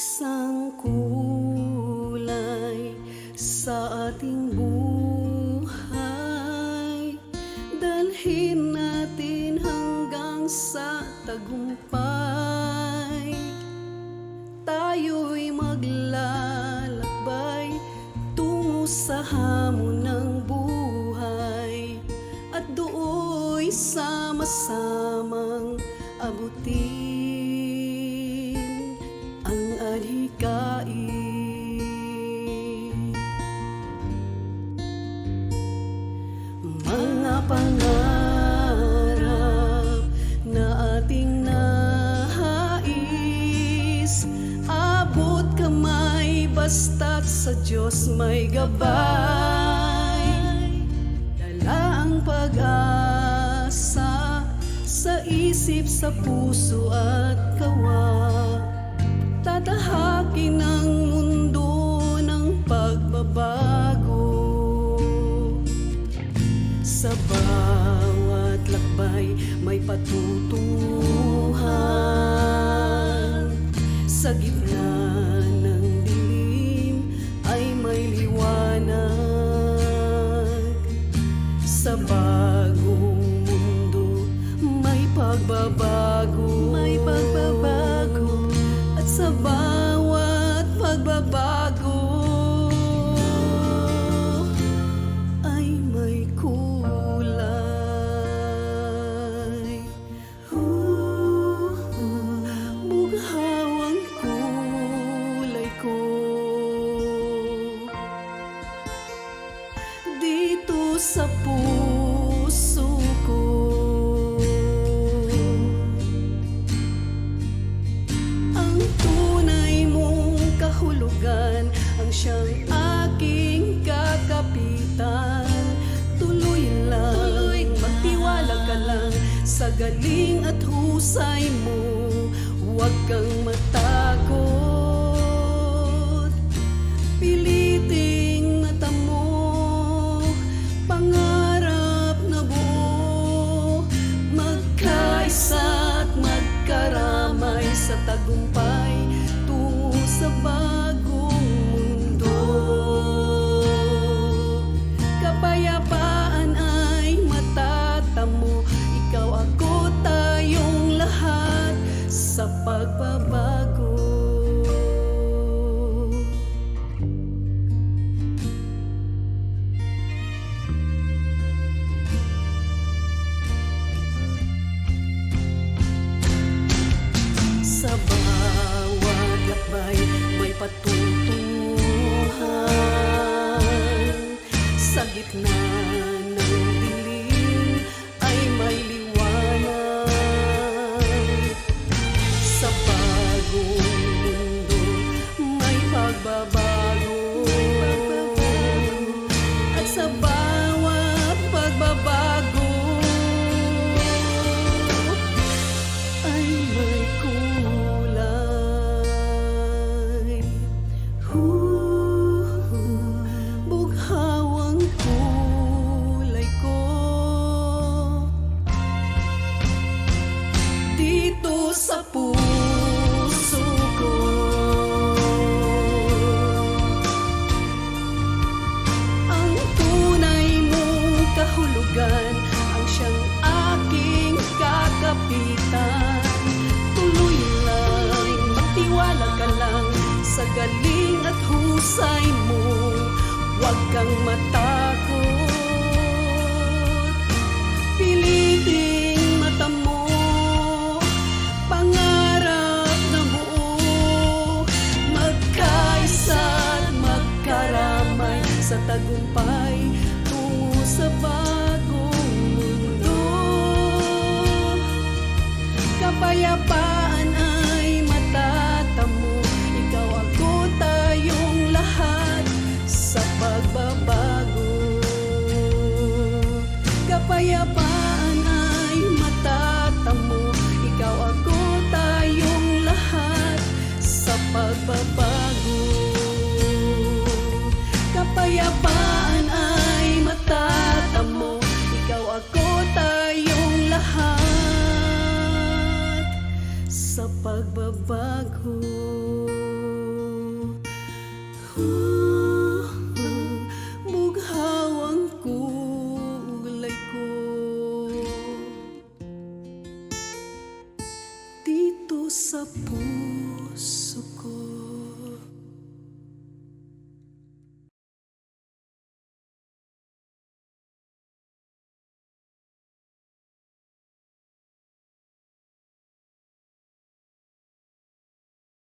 Isang kulay sa ating buhay. Dalhin natin hanggang sa tagumpay. Tayo'y maglalakbay tungo sa hamon ng buhay. At dooy sama-samang abutin ang adhikain Mga pangarap na ating nahais Abot kamay basta't sa Diyos may gabay. Dala ang pag-asa sa isip, sa puso at kawa pagbabago Sa bawat lakbay may patutunguhan. Sa gitna ng dilim ay may liwanag. Sa bagong mundo may pagbabago galing at husay mo Huwag kang matakot. Piliting natamo Pangarap na buo. Magkaisa at magkaramay Sa tagumpay patutunguhan Sa gitna Sa galing at husay mo. Huwag kang matakot Kapayapaan ay matatamo? Ikaw ako tayong lahat Sa pagbabago. Kapayapaan pagbabago. Ooh.